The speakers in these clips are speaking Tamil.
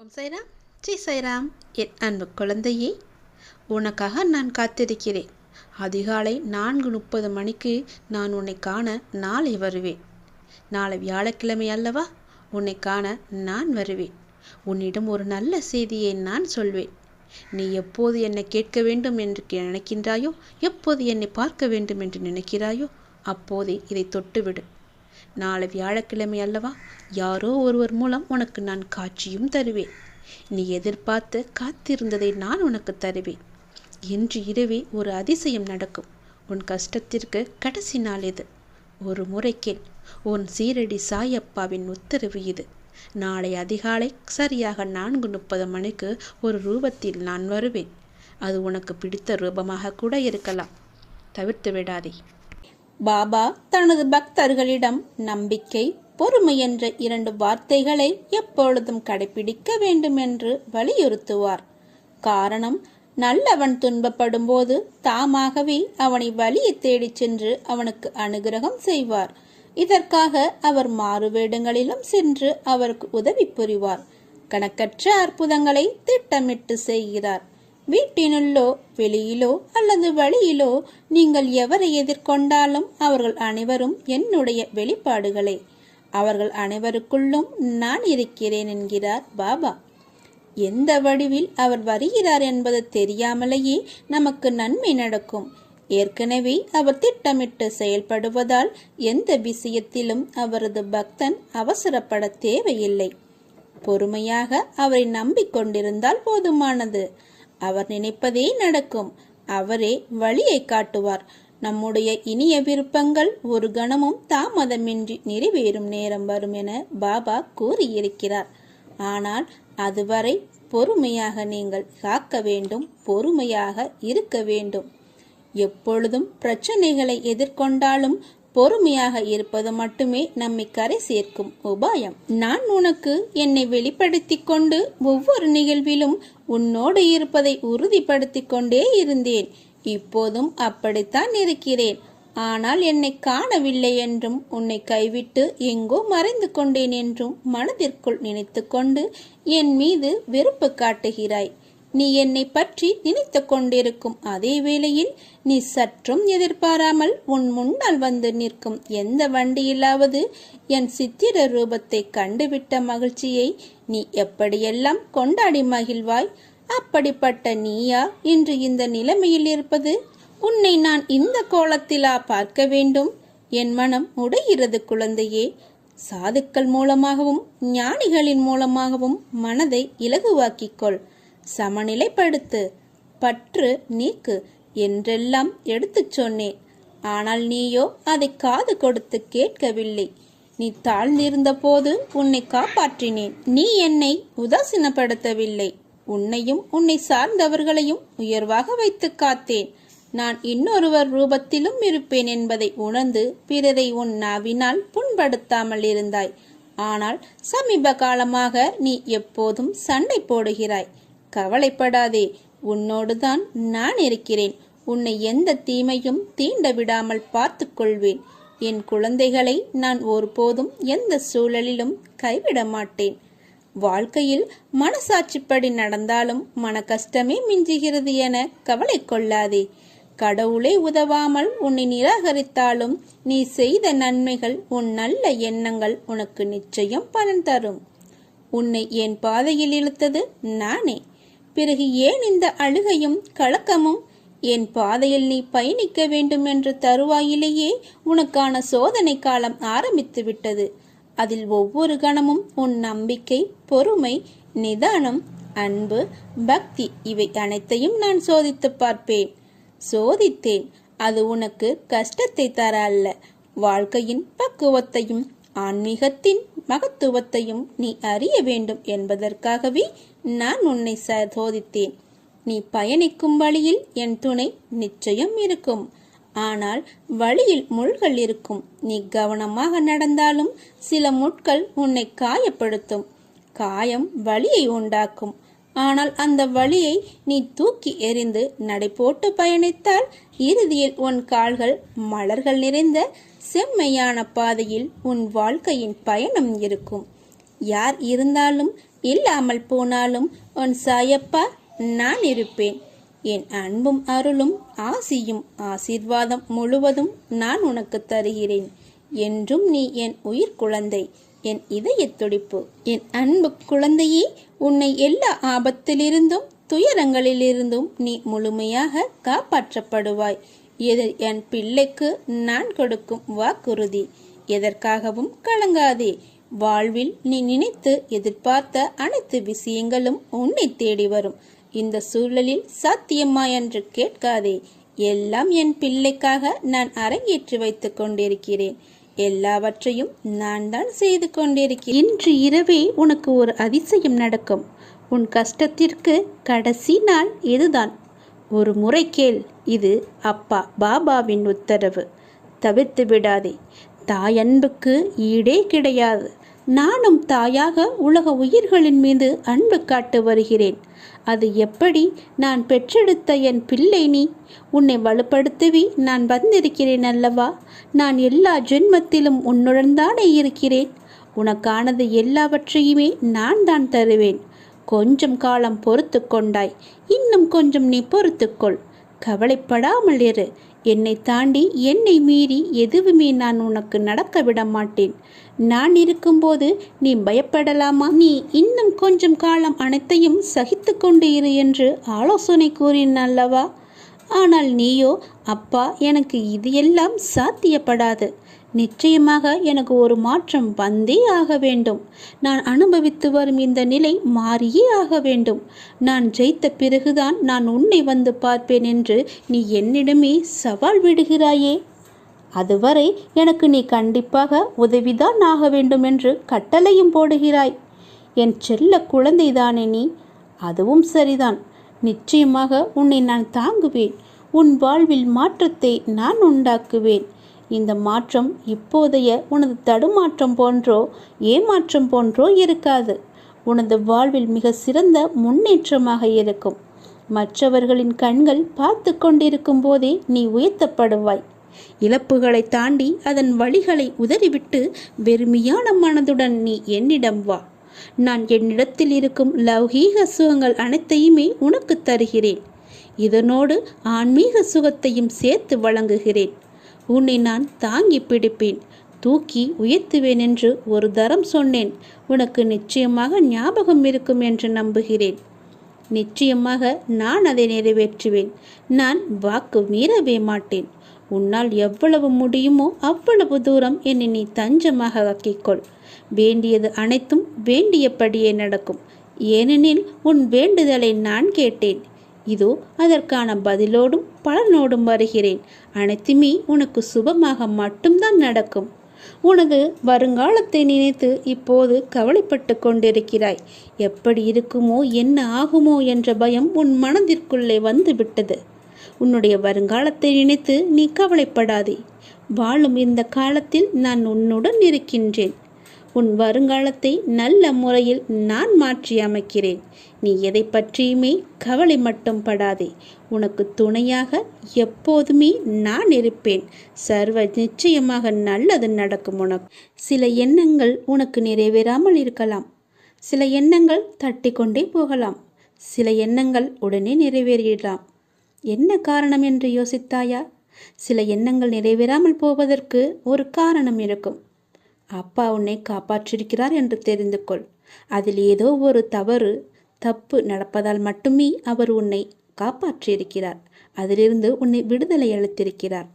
ஓம் சைராம். ஜெய் சைராம். என் அன்பு குழந்தையே உனக்காக நான் காத்திருக்கிறேன். அதிகாலை நான்கு முப்பது மணிக்கு நான் உன்னை காண நாளை வருவேன். நாளை வியாழக்கிழமை அல்லவா? உன்னை காண நான் வருவேன். உன்னிடம் ஒரு நல்ல செய்தியை நான் சொல்வேன். நீ எப்போது என்னை கேட்க வேண்டும் என்று நினைக்கின்றாயோ? எப்போது என்னை பார்க்க வேண்டும் என்று நினைக்கிறாயோ? அப்போதே இதை தொட்டுவிடு. நாளை வியாழக்கிழமை அல்லவா? யாரோ ஒருவர் மூலம் உனக்கு நான் காட்சியும் தருவேன். நீ எதிர்பார்த்து காத்திருந்ததை நான் உனக்கு தருவேன். இன்று இரவே ஒரு அதிசயம் நடக்கும். உன் கஷ்டத்திற்கு கடைசி நாள் இது. ஒரு முறை கேள். உன் சீரடி சாயப்பாவின் உத்தரவு இது. நாளை அதிகாலை சரியாக நான்கு முப்பது மணிக்கு ஒரு ரூபத்தில் நான் வருவேன். அது உனக்கு பிடித்த ரூபமாக கூட இருக்கலாம். தவிர்த்து விடாதே. பாபா தனது பக்தர்களிடம் நம்பிக்கை பொறுமை என்ற இரண்டு வார்த்தைகளை எப்பொழுதும் கடைபிடிக்க வேண்டும் என்று வலியுறுத்துவார். காரணம் நல்லவன் துன்பப்படும் போது தாமாகவே அவனை வழியை தேடிச் சென்று அவனுக்கு அனுகிரகம் செய்வார். இதற்காக அவர் மாறுவேடங்களிலும் சென்று அவருக்கு உதவி புரிவார். கணக்கற்ற அற்புதங்களை திட்டமிட்டு செய்கிறார். வீட்டினுள்ளோ வெளியிலோ அல்லது வழியிலோ நீங்கள் எவரை எதிர்கொண்டாலும் அவர்கள் அனைவரும் என்னுடைய வெளிப்பாடுகளே. அவர்கள் அனைவருக்குள்ளும் நான் இருக்கிறேன் என்கிறார் பாபா. எந்த வடிவில் அவர் வருகிறார் என்பது தெரியாமலேயே நமக்கு நன்மை நடக்கும். ஏற்கனவே அவர் திட்டமிட்டு செயல்படுவதால் எந்த விஷயத்திலும் அவரது பக்தன் அவசரப்பட தேவையில்லை. பொறுமையாக அவரை நம்பிக்கொண்டிருந்தால் போதுமானது. அவர் நினைப்பதே நடக்கும். அவரே வழியை காட்டுவார். நம்முடைய இனிய விருப்பங்கள் ஒரு கணமும் தாமதமின்றி நிறைவேறும் நேரம் வரும் என பாபா கூறியிருக்கிறார். ஆனால் அதுவரை பொறுமையாக நீங்கள் காக்க வேண்டும் பொறுமையாக இருக்க வேண்டும். எப்பொழுதும் பிரச்சனைகளை எதிர்கொண்டாலும் பொறுமையாக இருப்பது மட்டுமே நம்மை கரை சேர்க்கும் உபாயம். நான் உனக்கு என்னை வெளிப்படுத்திக் கொண்டு ஒவ்வொரு நிகழ்விலும் உன்னோடு இருப்பதை உறுதிப்படுத்திக் கொண்டே இருந்தேன். இப்போதும் அப்படித்தான் இருக்கிறேன். ஆனால் என்னை காணவில்லை என்றும் உன்னை கைவிட்டு எங்கோ மறைந்து கொண்டேன் என்றும் மனதிற்குள் நினைத்து கொண்டு என் மீது வெறுப்பு காட்டுகிறாய். நீ என்னை பற்றி நினைத்து கொண்டிருக்கும் அதே வேளையில் நீ சற்றும் எதிர்பாராமல் உன் முன்னால் வந்து நிற்கும் எந்த வண்டியிலாவது என் சித்திர ரூபத்தை கண்டுவிட்ட மகிழ்ச்சியை நீ எப்படியெல்லாம் கொண்டாடி மகிழ்வாய்? அப்படிப்பட்ட நீயா? இன்று இந்த நிலைமையில் இருப்பது உன்னை நான் இந்த கோலத்திலா பார்க்க வேண்டும்? என் மனம் உடைகிறது குழந்தையே. சாதுக்கள் மூலமாகவும் ஞானிகளின் மூலமாகவும் மனதை இலகுவாக்கிக்கொள் சமநிலைப்படுத்து. பற்று நீக்கு என்றெல்லாம் எடுத்துச் சொன்னேன். ஆனால் நீயோ அதை காது கொடுத்து கேட்கவில்லை. நீ தாழ்ந்திருந்த போது உன்னை காப்பாற்றினேன். நீ என்னை உதாசீனப்படுத்தவில்லை. உன்னையும் உன்னை சார்ந்தவர்களையும் உயர்வாக வைத்து காத்தேன். நான் இன்னொருவர் ரூபத்திலும் இருப்பேன் என்பதை உணர்ந்து பிறரை உன் நாவினால் புண்படுத்தாமல் இருந்தாய். ஆனால் சமீப காலமாக நீ எப்போதும் சண்டை போடுகிறாய். கவலைப்படாதே. உன்னோடுதான் நான் இருக்கிறேன். உன்னை எந்த தீமையும் தீண்ட விடாமல் பார்த்து கொள்வேன் என் குழந்தைகளை நான் ஒருபோதும் எந்த சூழலிலும் கைவிட மாட்டேன் வாழ்க்கையில் மனசாட்சிப்படி நடந்தாலும் மன கஷ்டமே மிஞ்சுகிறது என கவலை கொள்ளாதே கடவுளே உதவாமல் உன்னை நிராகரித்தாலும் நீ செய்த நன்மைகள் உன் நல்ல எண்ணங்கள் உனக்கு நிச்சயம் பலன் தரும். உன்னை என் பாதையில் இழுத்தது நானே. பிறகு ஏன் இந்த அழுகையும் கலக்கமும்? என் பாதையில் நீ பயணிக்க வேண்டும் என்ற தருவாயிலேயே உனக்கான சோதனை காலம் ஆரம்பித்து விட்டது. அதில் ஒவ்வொரு கணமும் உன் நம்பிக்கை பொறுமை நிதானம் அன்பு பக்தி இவை அனைத்தையும் நான் சோதித்து பார்ப்பேன். சோதித்தேன். அது உனக்கு கஷ்டத்தை தர அல்ல. வாழ்க்கையின் பக்குவத்தையும் ஆன்மீகத்தின் மகத்துவத்தையும் நீ அறிய வேண்டும் என்பதற்காகவே நான் உன்னை சோதித்தேன். நீ பயணிக்கும் வழியில் என் துணை நிச்சயம் இருக்கும். ஆனால் வழியில் முள்கள் இருக்கும். நீ கவனமாக நடந்தாலும் சில முட்கள் உன்னை காயப்படுத்தும். காயம் வலியை உண்டாக்கும். ஆனால் அந்த வழியை நீ தூக்கி எறிந்து நடை போட்டு பயணித்தால் இறுதியில் உன் கால்கள் மலர்கள் நிறைந்த செம்மையான பாதையில் உன் வாழ்க்கையின் பயணம் இருக்கும். யார் இருந்தாலும் இல்லாமல் போனாலும் உன் சாயப்பா நான் இருப்பேன். என் அன்பும் அருளும் ஆசியும் ஆசீர்வாதம் முழுவதும் நான் உனக்கு தருகிறேன். என்றும் நீ என் உயிர் குழந்தை. என் இதய துடிப்பு என் அன்பு குழந்தையே உன்னை எல்லா ஆபத்திலிருந்தும் துயரங்களிலிருந்தும் நீ முழுமையாக காப்பாற்றப்படுவாய். இது என் பிள்ளைக்கு நான் கொடுக்கும் வாக்குறுதி. எதற்காகவும் கலங்காதே. வாழ்வில் நீ நினைத்து எதிர்பார்த்த அனைத்து விஷயங்களும் உன்னை தேடி வரும். இந்த சூழலில் சாத்தியமா என்று கேட்காதே. எல்லாம் என் பிள்ளைக்காக நான் அரங்கேற்றி வைத்துக் கொண்டிருக்கிறேன். எல்லாவற்றையும் நான் தான் செய்து கொண்டிருக்கிறேன். இன்று இரவே உனக்கு ஒரு அதிசயம் நடக்கும். உன் கஷ்டத்திற்கு கடைசி நாள் இதுதான் ஒரு முறை கேள் இது அப்பா பாபாவின் உத்தரவு. தவிர்த்து விடாதே. தாயன்புக்கு ஈடே கிடையாது. நானும் தாயாக உலக உயிர்களின் மீது அன்பு காட்டு வருகிறேன். அது எப்படி? நான் பெற்றெடுத்த என் பிள்ளை நீ. உன்னை வலுப்படுத்துவி. நான் வந்திருக்கிறேன் அல்லவா? நான் எல்லா ஜென்மத்திலும் உன்னுடன் தானே இருக்கிறேன். உனக்கானது எல்லாவற்றையுமே நான் தான் தருவேன். கொஞ்சம் காலம் பொறுத்து கொண்டாய். இன்னும் கொஞ்சம் நீ பொறுத்துக்கொள் கவலைப்படாமல் இரு. என்னை தாண்டி என்னை மீறி எதுவுமே நான் உனக்கு நடக்க விட மாட்டேன். நான் இருக்கும்போது நீ பயப்படலாமா? நீ இன்னும் கொஞ்சம் காலம் அனைத்தையும் சகித்து கொண்டு இரு என்று ஆலோசனை கூறின அல்லவா? ஆனால் நீயோ அப்பா எனக்கு இது எல்லாம் சாத்தியப்படாது. நிச்சயமாக எனக்கு ஒரு மாற்றம் வந்தே ஆக வேண்டும். நான் அனுபவித்து வரும் இந்த நிலை மாறியே ஆக வேண்டும். நான் ஜெயித்த பிறகுதான் நான் உன்னை வந்து பார்ப்பேன் என்று நீ என்னிடமே சவால் விடுகிறாயே. அதுவரை எனக்கு நீ கண்டிப்பாக உதவிதான் ஆக வேண்டும் என்று கட்டளையும் போடுகிறாய். என் செல்ல குழந்தைதானே நீ? அதுவும் சரிதான். நிச்சயமாக உன்னை நான் தாங்குவேன். உன் வாழ்வில் மாற்றத்தை நான் உண்டாக்குவேன். இந்த மாற்றம் இப்போதைய உனது தடுமாற்றம் போன்றோ ஏமாற்றம் போன்றோ இருக்காது. உனது வாழ்வில் மிக சிறந்த முன்னேற்றமாக இருக்கும். மற்றவர்களின் கண்கள் பார்த்து கொண்டிருக்கும் போதே நீ உயர்த்தப்படுவாய். இழப்புகளை தாண்டி அதன் வழிகளை உதறிவிட்டு வெறுமையான மனதுடன் நீ என்னிடம் வா. நான் என்னிடத்தில் இருக்கும் லௌகீக சுகங்கள் அனைத்தையுமே உனக்கு தருகிறேன். இதனோடு ஆன்மீக சுகத்தையும் சேர்த்து வழங்குகிறேன். உன்னை நான் தாங்கி பிடிப்பேன். தூக்கி உயர்த்துவேன் என்று ஒரு தரம் சொன்னேன். உனக்கு நிச்சயமாக ஞாபகம் இருக்கும் என்று நம்புகிறேன். நிச்சயமாக நான் அதை நிறைவேற்றுவேன். நான் வாக்கு மீறவே மாட்டேன். உன்னால் எவ்வளவு முடியுமோ அவ்வளவு தூரம் என்னை நீ தஞ்சமாக ஆக்கிக்கொள். வேண்டியது அனைத்தும் வேண்டியபடியே நடக்கும். ஏனெனில் உன் வேண்டுதலை நான் கேட்டேன். இதோ அதற்கான பதிலோடும் பலனோடும் வருகிறேன். அனைத்துமே உனக்கு சுபமாக மட்டும்தான் நடக்கும். உனது வருங்காலத்தை நினைத்து இப்போது கவலைப்பட்டு கொண்டிருக்கிறாய். எப்படி இருக்குமோ என்ன ஆகுமோ என்ற பயம் உன் மனதிற்குள்ளே வந்து விட்டது உன்னுடைய வருங்காலத்தை நினைத்து நீ கவலைப்படாதே. வாழும் இந்த காலத்தில் நான் உன்னுடன் இருக்கின்றேன். உன் வருங்காலத்தை நல்ல முறையில் நான் மாற்றி அமைக்கிறேன் நீ எதை பற்றியுமே கவலை மட்டும் படாதே. உனக்கு துணையாக எப்போதுமே நான் இருப்பேன். சர்வ நிச்சயமாக நல்லது நடக்கும் உனக்கு. சில எண்ணங்கள் உனக்கு நிறைவேறாமல் இருக்கலாம். சில எண்ணங்கள் தட்டி கொண்டே போகலாம். சில எண்ணங்கள் உடனே நிறைவேறிடலாம். என்ன காரணம் என்று யோசித்தாயா? சில எண்ணங்கள் நிறைவேறாமல் போவதற்கு ஒரு காரணம் இருக்கும். அப்பா உன்னை காப்பாற்றிருக்கிறார் என்று தெரிந்து கொள். அதில் ஏதோ ஒரு தவறு தப்பு நடப்பதால் மட்டுமே அவர் உன்னை காப்பாற்றியிருக்கிறார். அதிலிருந்து உன்னை விடுதலை அளித்திருக்கிறார்.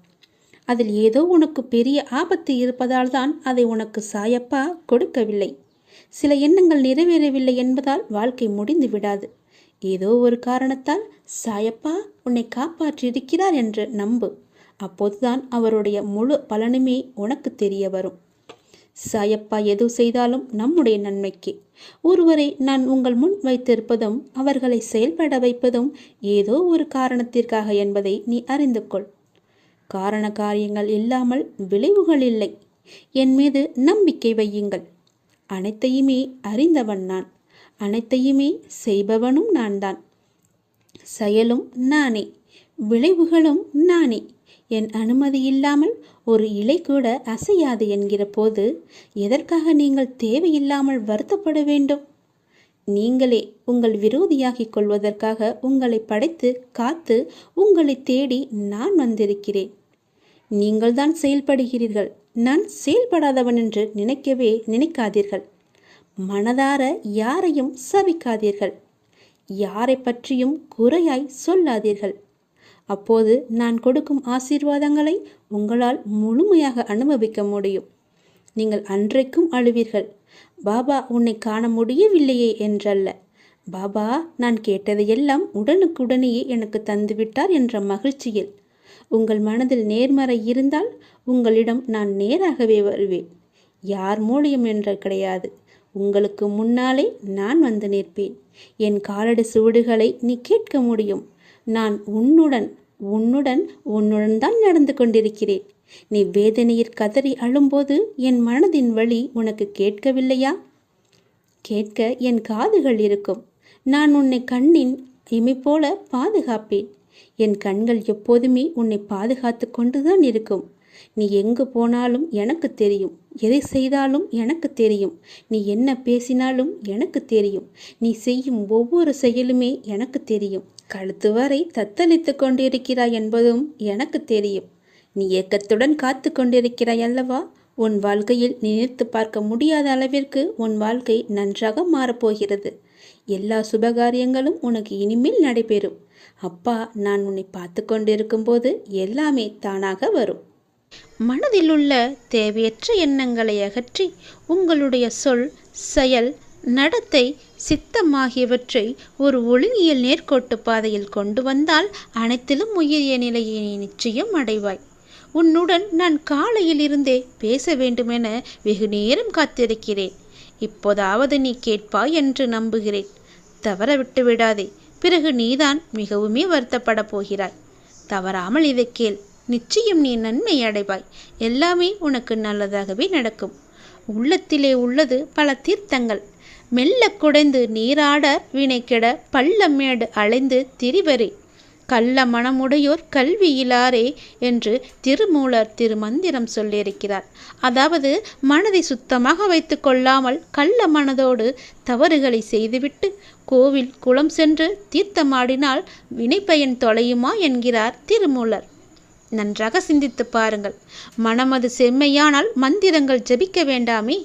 அதில் ஏதோ உனக்கு பெரிய ஆபத்து இருப்பதால் தான் அதை உனக்கு சாயப்பா கொடுக்கவில்லை. சில எண்ணங்கள் நிறைவேறவில்லை என்பதால் வாழ்க்கை முடிந்து விடாது. ஏதோ ஒரு காரணத்தால் சாயப்பா உன்னை காப்பாற்றியிருக்கிறார் என்று நம்பு. அப்போதுதான் அவருடைய முழு பலனுமே உனக்கு தெரிய வரும். சாயப்பா எது செய்தாலும் நம்முடைய நன்மைக்கு. ஒருவரை நான் உங்கள் முன் வைத்திருப்பதும் அவர்களை செயல்பட வைப்பதும் ஏதோ ஒரு காரணத்திற்காக என்பதை நீ அறிந்து கொள் காரண காரியங்கள் இல்லாமல் விளைவுகள் இல்லை. என் மீது நம்பிக்கை வையுங்கள். அனைத்தையுமே அறிந்தவன் நான். அனைத்தையுமே செய்பவனும் நான் தான் செயலும் நானே. விளைவுகளும் நானே. என் அனுமதி இல்லாமல் ஒரு இலை கூட அசையாது என்கிற போது எதற்காக நீங்கள் தேவையில்லாமல் வருத்தப்பட வேண்டும்? நீங்களே உங்கள் விரோதியாகிக் கொள்வதற்காக உங்களை படைத்து காத்து உங்களை தேடி நான் வந்திருக்கிறேன். நீங்கள்தான் செயல்படுகிறீர்கள். நான் செயல்படாதவன் என்று நினைக்கவே நினைக்காதீர்கள். மனதார யாரையும் சபிக்காதீர்கள். யாரை பற்றியும் குறையாய் சொல்லாதீர்கள். அப்போது நான் கொடுக்கும் ஆசீர்வாதங்களை உங்களால் முழுமையாக அனுபவிக்க முடியும். நீங்கள் அன்றைக்கும் அழுவீர்கள். பாபா உன்னை காண முடியவில்லையே என்றல்ல. பாபா நான் கேட்டதையெல்லாம் உடனுக்குடனேயே எனக்கு தந்துவிட்டார் என்ற மகிழ்ச்சியில். உங்கள் மனதில் நேர்மறை இருந்தால் உங்களிடம் நான் நேராகவே வருவேன். யார் மூலியம் என்ற கிடையாது. உங்களுக்கு முன்னாலே நான் வந்து நிற்பேன். என் காலடி சுவடுகளை நீ கேட்க முடியும். நான் உன்னுடன் உன்னுடன் உன்னுடன் தான் நடந்து கொண்டிருக்கிறேன். நீ வேதனையில் கதறி அழும்போது என் மனதின் வழி உனக்கு கேட்கவில்லையா? கேட்க என் காதுகள் இருக்கும். நான் உன்னை கண்ணின் இமைப்போல பாதுகாப்பேன். என் கண்கள் எப்போதுமே உன்னை பாதுகாத்து கொண்டுதான் இருக்கும். நீ எங்கு போனாலும் எனக்கு தெரியும். எதை செய்தாலும் எனக்கு தெரியும். நீ என்ன பேசினாலும் எனக்கு தெரியும். நீ செய்யும் ஒவ்வொரு செயலுமே எனக்கு தெரியும். கழுத்து வரை தத்தளித்து கொண்டிருக்கிறாய் என்பதும் எனக்கு தெரியும். நீ ஏக்கத்துடன் காத்து கொண்டிருக்கிறாய் அல்லவா? உன் வாழ்க்கையில் நினைத்து பார்க்க முடியாத அளவிற்கு உன் வாழ்க்கை நன்றாக மாறப்போகிறது. எல்லா சுபகாரியங்களும் உனக்கு இனிமேல் நடைபெறும். அப்பா நான் உன்னை பார்த்து கொண்டிருக்கும் போது எல்லாமே தானாக வரும். மனதில் உள்ள தேவையற்ற எண்ணங்களை அகற்றி உங்களுடைய சொல் செயல் நடத்தை சித்தம் ஆகியவற்றை ஒரு ஒழுங்கியல் நேர்கோட்டு பாதையில் கொண்டு வந்தால் அனைத்திலும் உயரிய நிலையை நீ நிச்சயம் அடைவாய். உன்னுடன் நான் காலையில் இருந்தே பேச வேண்டுமென வெகு நேரம் காத்திருக்கிறேன். இப்போதாவது நீ கேட்பாய் என்று நம்புகிறேன். தவற விட்டு விடாதே. பிறகு நீதான் மிகவுமே வருத்தப்படப் போகிறாய். தவறாமல் இதை கேள். நிச்சயம் நீ நன்மை அடைவாய். எல்லாமே உனக்கு நல்லதாகவே நடக்கும். உள்ளத்திலே உள்ளது பல தீர்த்தங்கள். மெல்ல குடைந்து நீராட வினைக்கெட பள்ளமேடு அலைந்து திரிவரே. கள்ள மனமுடையோர் கல்வியிலாரே என்று திருமூலர் திருமந்திரம் சொல்லியிருக்கிறார். அதாவது மனதை சுத்தமாக வைத்து கொள்ளாமல் கள்ள மனதோடு தவறுகளை செய்துவிட்டு கோவில் குளம் சென்று தீர்த்தமாடினால் வினைப்பயன் தொலையுமா என்கிறார் திருமூலர். நன்றாக சிந்தித்து பாருங்கள். மனமது செம்மையானால் மந்திரங்கள் ஜபிக்க வேண்டாமே.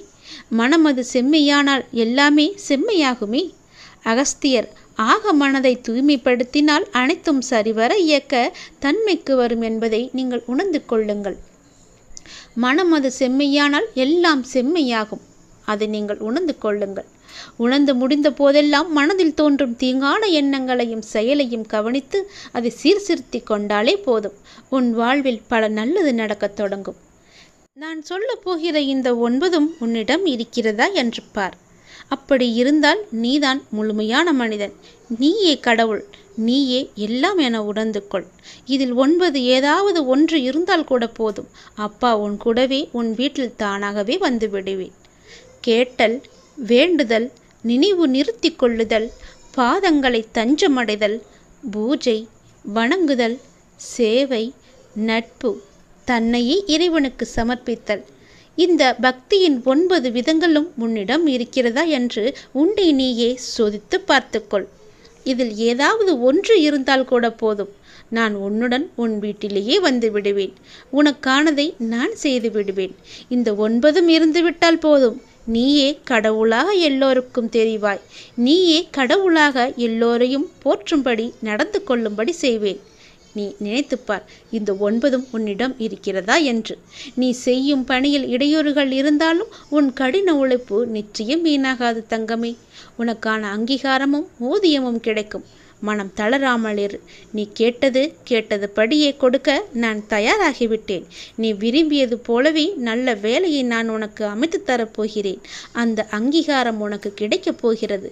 மனமது செம்மையானால் எல்லாமே செம்மையாகுமே. அகஸ்தியர் ஆக மனதை தூய்மைப்படுத்தினால் அனைத்தும் சரிவர இயக்க தன்மைக்கு வரும் என்பதை நீங்கள் உணர்ந்து கொள்ளுங்கள். மனம் அது செம்மையானால் எல்லாம் செம்மையாகும். அதை நீங்கள் உணர்ந்து கொள்ளுங்கள். உணர்ந்து முடிந்த போதெல்லாம் மனதில் தோன்றும் தீங்கான எண்ணங்களையும் செயலையும் கவனித்து அதை சீர்திருத்தி கொண்டாலே போதும். உன் வாழ்வில் பல நல்லது நடக்கத் தொடங்கும். நான் சொல்லப் போகிற இந்த ஒன்பதும் உன்னிடம் இருக்கிறதா? என்று பார். அப்படி இருந்தால் நீதான் முழுமையான மனிதன். நீயே கடவுள். நீயே எல்லாம் என உணர்ந்து கொள். இதில் ஒன்பது ஏதாவது ஒன்று இருந்தால் கூட போதும். அப்பா உன் கூடவே உன் வீட்டில் தானாகவே வந்து விடுவேன். கேட்டல் வேண்டுதல் நினைவு நிறுத்தி கொள்ளுதல் பாதங்களை தஞ்சமடைதல் பூஜை வணங்குதல் சேவை நட்பு தன்னையே இறைவனுக்கு சமர்ப்பித்தல். இந்த பக்தியின் ஒன்பது விதங்களும் உன்னிடம் இருக்கிறதா என்று உன்னை நீயே சோதித்து பார்த்துக்கொள். இதில் ஏதாவது ஒன்று இருந்தால் கூட போதும். நான் உன்னுடன் உன் வீட்டிலேயே வந்து விடுவேன். உனக்கானதை நான் செய்து விடுவேன். இந்த ஒன்பதும் இருந்துவிட்டால் போதும். நீயே கடவுளாக எல்லோருக்கும் தெரிவாய். நீயே கடவுளாக எல்லோரையும் போற்றும்படி நடந்து கொள்ளும்படி செய்வேன். நீ நினைத்துப்பார் இந்த ஒன்பதும் உன்னிடம் இருக்கிறதா என்று. நீ செய்யும் பணியில் இடையூறுகள் இருந்தாலும் உன் கடின உழைப்பு நிச்சயம் வீணாகாது தங்கமே. உனக்கான அங்கீகாரமும் ஊதியமும் கிடைக்கும். மனம் தளராமல் இரு. நீ கேட்டது கேட்டது படியே கொடுக்க நான் தயாராகிவிட்டேன். நீ விரும்பியது போலவே நல்ல வேலையை நான் உனக்கு அமைத்து தரப்போகிறேன். அந்த அங்கீகாரம் உனக்கு கிடைக்கப் போகிறது.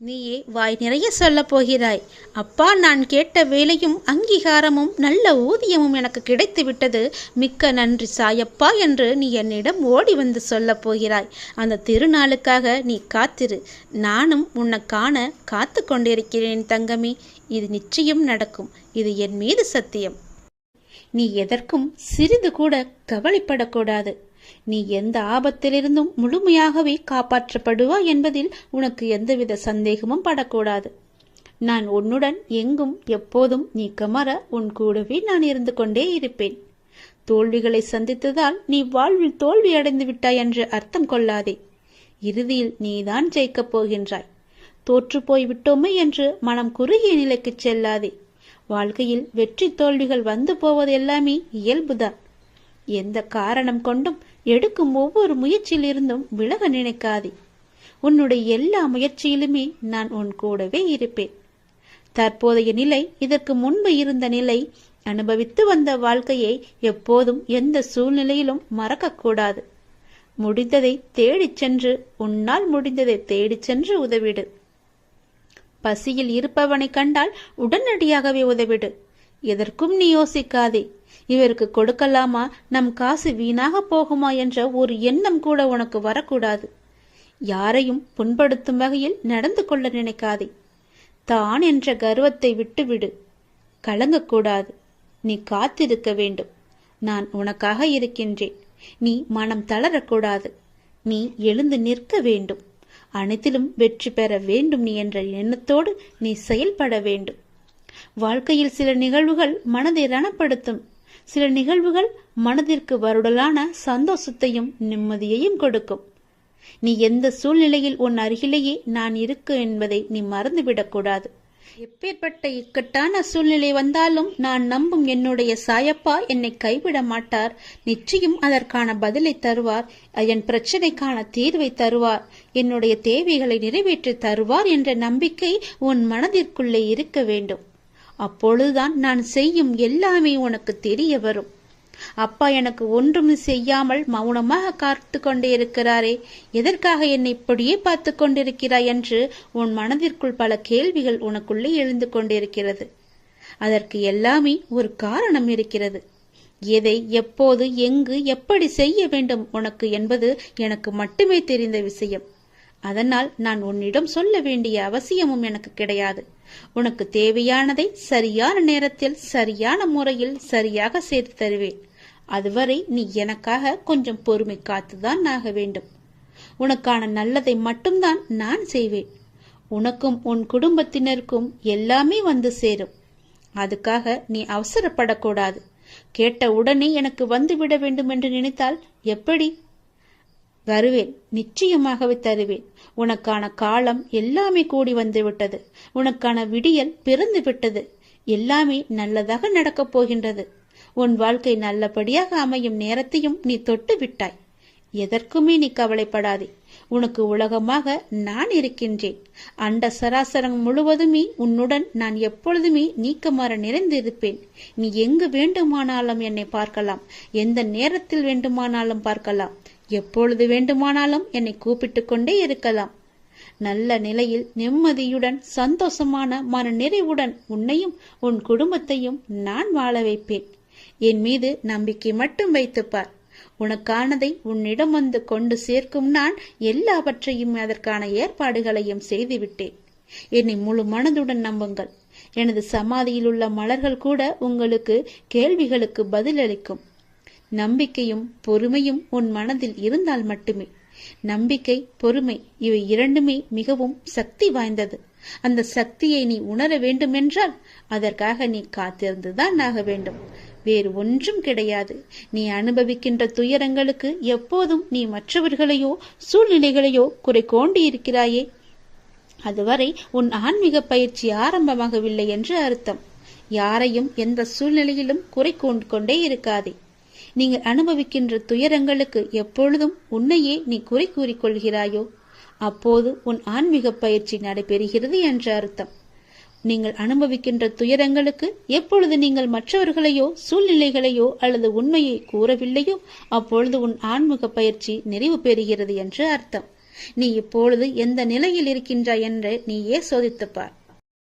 நீயே வாய் நிறைய சொல்லப் போகிறாய். அப்பா நான் கேட்ட வேலையும் அங்கீகாரமும் நல்ல ஊதியமும் எனக்கு கிடைத்து விட்டது மிக்க நன்றி சாயப்பா என்று நீ என்னிடம் ஓடி வந்து சொல்லப் போகிறாய். அந்த திருநாளுக்காக நீ காத்திரு. நானும் உன்னை காண காத்து கொண்டிருக்கிறேன் தங்கமே. இது நிச்சயம் நடக்கும். இது என் மீது சத்தியம். நீ எதற்கும் சிறிது கூட கவலைப்படக்கூடாது. நீ எந்த ஆபத்திலிருந்தும் முழுமையாகவே காப்பாற்றப்படுவா என்பதில் உனக்கு எந்தவித சந்தேகமும் படக்கூடாது. நான் உன்னுடன் எங்கும் எப்போதும் நீ கமர உன் கூடவே நான் இருந்து கொண்டே இருப்பேன். தோல்விகளை சந்தித்ததால் நீ வாழ்வில் தோல்வி அடைந்து விட்டாய் என்று அர்த்தம் கொள்ளாதே. இறுதியில் நீதான் ஜெயிக்கப் போகின்றாய். தோற்று போய் விட்டோமே என்று மனம் குறுகிய நிலைக்கு செல்லாதே. வாழ்க்கையில் வெற்றி தோல்விகள் வந்து போவது எல்லாமே இயல்புதான். எந்த காரணம் கொண்டும் எடுக்கும் ஒவ்வொரு முயற்சியிலிருந்தும் விலக நினைக்காதே. உன்னுடைய எல்லா முயற்சியிலுமே நான் உன் கூடவே இருப்பேன். தற்போதைய நிலை இதற்கு முன்பு இருந்த நிலை அனுபவித்து வந்த வாழ்க்கையை எப்போதும் எந்த சூழ்நிலையிலும் மறக்கக்கூடாது. முடிந்ததை தேடிச் சென்று உன்னால் முடிந்ததை தேடிச் சென்று உதவிடு. பசியில் இருப்பவனை கண்டால் உடனடியாகவே உதவிடு. எதற்கும் நீ யோசிக்காதே. இவருக்கு கொடுக்கலாமா? நம் காசு வீணாக போகுமா என்ற ஒரு எண்ணம் கூட உனக்கு வரக்கூடாது. யாரையும் புண்படுத்தும் வகையில் நடந்து கொள்ள நினைக்காதே. தான் என்ற கர்வத்தை விட்டுவிடு. கலங்கக்கூடாது. நீ காத்திருக்க வேண்டும். நான் உனக்காக இருக்கின்றேன். நீ மனம் தளரக்கூடாது. நீ எழுந்து நிற்க வேண்டும். அனைத்திலும் வெற்றி பெற வேண்டும் நீ என்ற எண்ணத்தோடு நீ செயல்பட வேண்டும். வாழ்க்கையில் சில நிகழ்வுகள் மனதை ரணப்படுத்தும். சில நிகழ்வுகள் மனதிற்கு வருடலான சந்தோஷத்தையும் நிம்மதியையும் கொடுக்கும். நீ எந்த சூழ்நிலையில் உன் அருகிலேயே நான் இருக்கு என்பதை நீ மறந்துவிடக்கூடாது எப்பேற்பட்ட இக்கட்டான சூழ்நிலை வந்தாலும் நான் நம்பும் என்னுடைய சாயப்பா என்னை கைவிட மாட்டார். நிச்சயம் அதற்கான பதிலை தருவார். என் பிரச்சனைக்கான தீர்வை தருவார். என்னுடைய தேவைகளை நிறைவேற்றி தருவார் என்ற நம்பிக்கை உன் மனதிற்குள்ளே இருக்க வேண்டும். அப்பொழுதுதான் நான் செய்யும் எல்லாமே உனக்கு தெரிய வரும். அப்பா எனக்கு ஒன்றும் செய்யாமல் மௌனமாக காத்து கொண்டே இருக்கிறாரே. எதற்காக என்னை இப்படியே பார்த்து கொண்டிருக்கிறாய் என்று உன் மனதிற்குள் பல கேள்விகள் உனக்குள்ளே எழுந்து கொண்டிருக்கிறது. அதற்கு எல்லாமே ஒரு காரணம் இருக்கிறது. எதை எப்போது எங்கு எப்படி செய்ய வேண்டும் உனக்கு என்பது எனக்கு மட்டுமே தெரிந்த விஷயம். அதனால் நான் உன்னிடம் சொல்ல வேண்டிய அவசியமும் எனக்கு கிடையாது. உனக்கு தேவையானதை சரியான நேரத்தில் சரியான முறையில் சரியாக செய்து தருவேன். அதுவரை நீ எனக்காக கொஞ்சம் பொறுமை காத்துதான் ஆக வேண்டும். உனக்கான நல்லதை மட்டும்தான் நான் செய்வேன். உனக்கும் உன் குடும்பத்தினருக்கும் எல்லாமே வந்து சேரும். அதுக்காக நீ அவசரப்படக்கூடாது. கேட்ட உடனே எனக்கு வந்துவிட வேண்டும் என்று நினைத்தால் எப்படி? வருவேன் நிச்சயமாகவே தருவேன். உனக்கான காலம் எல்லாமே கூடி வந்து விட்டது உனக்கான விடியல் பிறந்து விட்டது. எல்லாமே நல்லதாக நடக்கப் போகின்றது. உன் வாழ்க்கை நல்லபடியாக அமையும் நேரத்தையும் நீ தொட்டு விட்டாய். எதற்குமே நீ கவலைப்படாதே. உனக்கு உலகமாக நான் இருக்கின்றேன். அண்ட சராசரம் முழுவதுமே உன்னுடன் நான் எப்பொழுதுமே நீக்கமாற நிறைந்திருப்பேன் நீ எங்கு வேண்டுமானாலும் என்னை பார்க்கலாம். எந்த நேரத்தில் வேண்டுமானாலும் பார்க்கலாம். எப்பொழுது வேண்டுமானாலும் என்னை கூப்பிட்டு கொண்டே இருக்கலாம். நல்ல நிலையில் நிம்மதியுடன் சந்தோஷமான மன நிறைவுடன் உன்னையும் உன் குடும்பத்தையும் நான் வாழ வைப்பேன். என் மீது நம்பிக்கை மட்டும் வைத்துப்பார். உனக்கானதை உன்னிடம் வந்து கொண்டு சேர்க்கும் நான் எல்லாவற்றையும் அதற்கான ஏற்பாடுகளையும் செய்துவிட்டேன். என்னை முழு மனதுடன் நம்புங்கள். எனது சமாதியில் உள்ள மலர்கள் கூட உங்களுக்கு கேள்விகளுக்கு பதிலளிக்கும். நம்பிக்கையும் பொறுமையும் உன் மனதில் இருந்தால் மட்டுமே. நம்பிக்கை பொறுமை இவை இரண்டுமே மிகவும் சக்தி வாய்ந்தது. அந்த சக்தியை நீ உணர வேண்டுமென்றால் அதற்காக நீ காத்திருந்துதான் ஆக வேண்டும். வேறு ஒன்றும் கிடையாது. நீ அனுபவிக்கின்ற துயரங்களுக்கு எப்போதும் நீ மற்றவர்களையோ சூழ்நிலைகளையோ குறை கொண்டு இருக்கிறாயே. அதுவரை உன் ஆன்மீக பயிற்சி ஆரம்பமாகவில்லை என்று அர்த்தம். யாரையும் எந்த சூழ்நிலையிலும் குறை கொண்டு கொண்டே இருக்காதே. நீங்கள் அனுபவிக்கின்ற துயரங்களுக்கு எப்பொழுதும் உன்னையே நீ குறை கூறிக்கொள்கிறாயோ? அப்போது உன் ஆன்மீக பயிற்சி நடைபெறுகிறது என்ற அர்த்தம். நீங்கள் அனுபவிக்கின்ற துயரங்களுக்கு எப்பொழுது நீங்கள் மற்றவர்களையோ சூழ்நிலைகளையோ அல்லது உண்மையை கூறவில்லையோ அப்பொழுது உன் ஆன்மீக பயிற்சி நிறைவு பெறுகிறது என்று அர்த்தம். நீ இப்பொழுது எந்த நிலையில் இருக்கின்றாய் என்று நீயே சோதித்துப்பார்